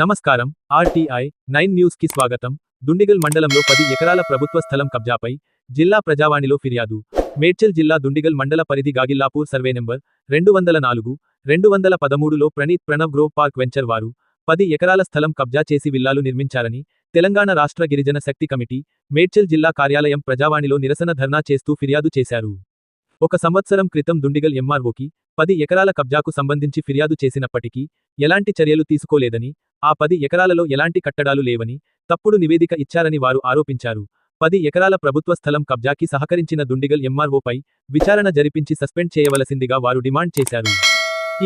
నమస్కారం RTI nine న్యూస్కి స్వాగతం. దుండిగల్ మండలంలో పది ఎకరాల ప్రభుత్వ స్థలం కబ్జాపై జిల్లా ప్రజావాణిలో ఫిర్యాదు. మేడ్చల్ జిల్లా దుండిగల్ మండల పరిధి గాగిల్లాపూర్ సర్వే నెంబర్ రెండు వందల నాలుగు రెండు వందల పదమూడులో Praneeth Pranav grove park venture వారు పది ఎకరాల స్థలం కబ్జా చేసి విల్లాలు నిర్మించారని తెలంగాణ రాష్ట్ర గిరిజన శక్తి కమిటీ మేడ్చల్ జిల్లా కార్యాలయం ప్రజావాణిలో నిరసన ధర్నా చేస్తూ ఫిర్యాదు చేశారు. ఒక సంవత్సరం క్రితం దుండిగల్ ఎంఆర్ఓకి పది ఎకరాల కబ్జాకు సంబంధించి ఫిర్యాదు చేసినప్పటికీ ఎలాంటి చర్యలు తీసుకోలేదని ఆ పది ఎకరాలలో ఎలాంటి కట్టడాలు లేవని తప్పుడు నివేదిక ఇచ్చారని వారు ఆరోపించారు. పది ఎకరాల ప్రభుత్వ స్థలం కబ్జాకి సహకరించిన దుండిగల్ ఎంఆర్ఓపై విచారణ జరిపించి సస్పెండ్ చేయవలసిందిగా వారు డిమాండ్ చేశారు.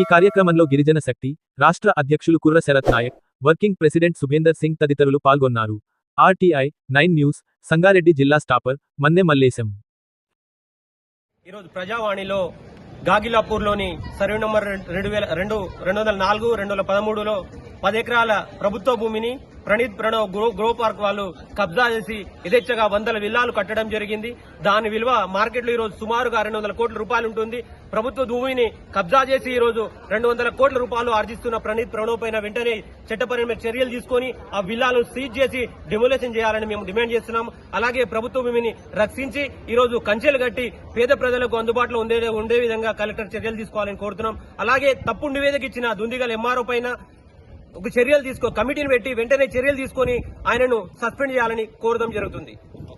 ఈ కార్యక్రమంలో గిరిజన శక్తి రాష్ట్ర అధ్యక్షులు కుర్ర శరత్ నాయక్ వర్కింగ్ ప్రెసిడెంట్ సుభేందర్ సింగ్ తదితరులు పాల్గొన్నారు. ఆర్టీఐ నైన్ న్యూస్ సంగారెడ్డి జిల్లా స్టాపర్ మన్నె మల్లేశం. ఈరోజు ప్రజావాణిలో గాగిలాపూర్లోని సర్వే నంబర్ రెండు వేల రెండు రెండు వందల నాలుగు రెండు వందల పదమూడులో పది ఎకరాల ప్రభుత్వ భూమిని Praneeth Pranav grow grow park వాళ్ళు కబ్జా చేసి యథేచ్ఛగా వందల విల్లాలు కట్టడం జరిగింది. దాని విలువ మార్కెట్లో ఈరోజు సుమారుగా రెండు వందల కోట్ల రూపాయలు ఉంటుంది. ప్రభుత్వ భూమిని కబ్జా చేసి ఈరోజు రెండు వందల కోట్ల రూపాయలు ఆర్జిస్తున్న ప్రణీత్ ప్రణవ్ పైన వెంటనే చట్టపరమైన చర్యలు తీసుకొని ఆ విల్లాలు సీజ్ చేసి డిమోలేషన్ చేయాలని మేము డిమాండ్ చేస్తున్నాం. అలాగే ప్రభుత్వ భూమిని రక్షించి ఈరోజు కంచెలు కట్టి పేద ప్రజలకు అందుబాటులో ఉండే ఉండే విధంగా కలెక్టర్ చర్యలు తీసుకోవాలని కోరుతున్నాం. అలాగే తప్పుడు నివేదిక ఇచ్చిన దుందిగల్ ఎంఆర్ఓ పైన ఒక చర్యలు తీసుకో కమిటీని పెట్టి వెంటనే చర్యలు తీసుకొని ఆయనను సస్పెండ్ చేయాలని కోరడం జరుగుతుంది.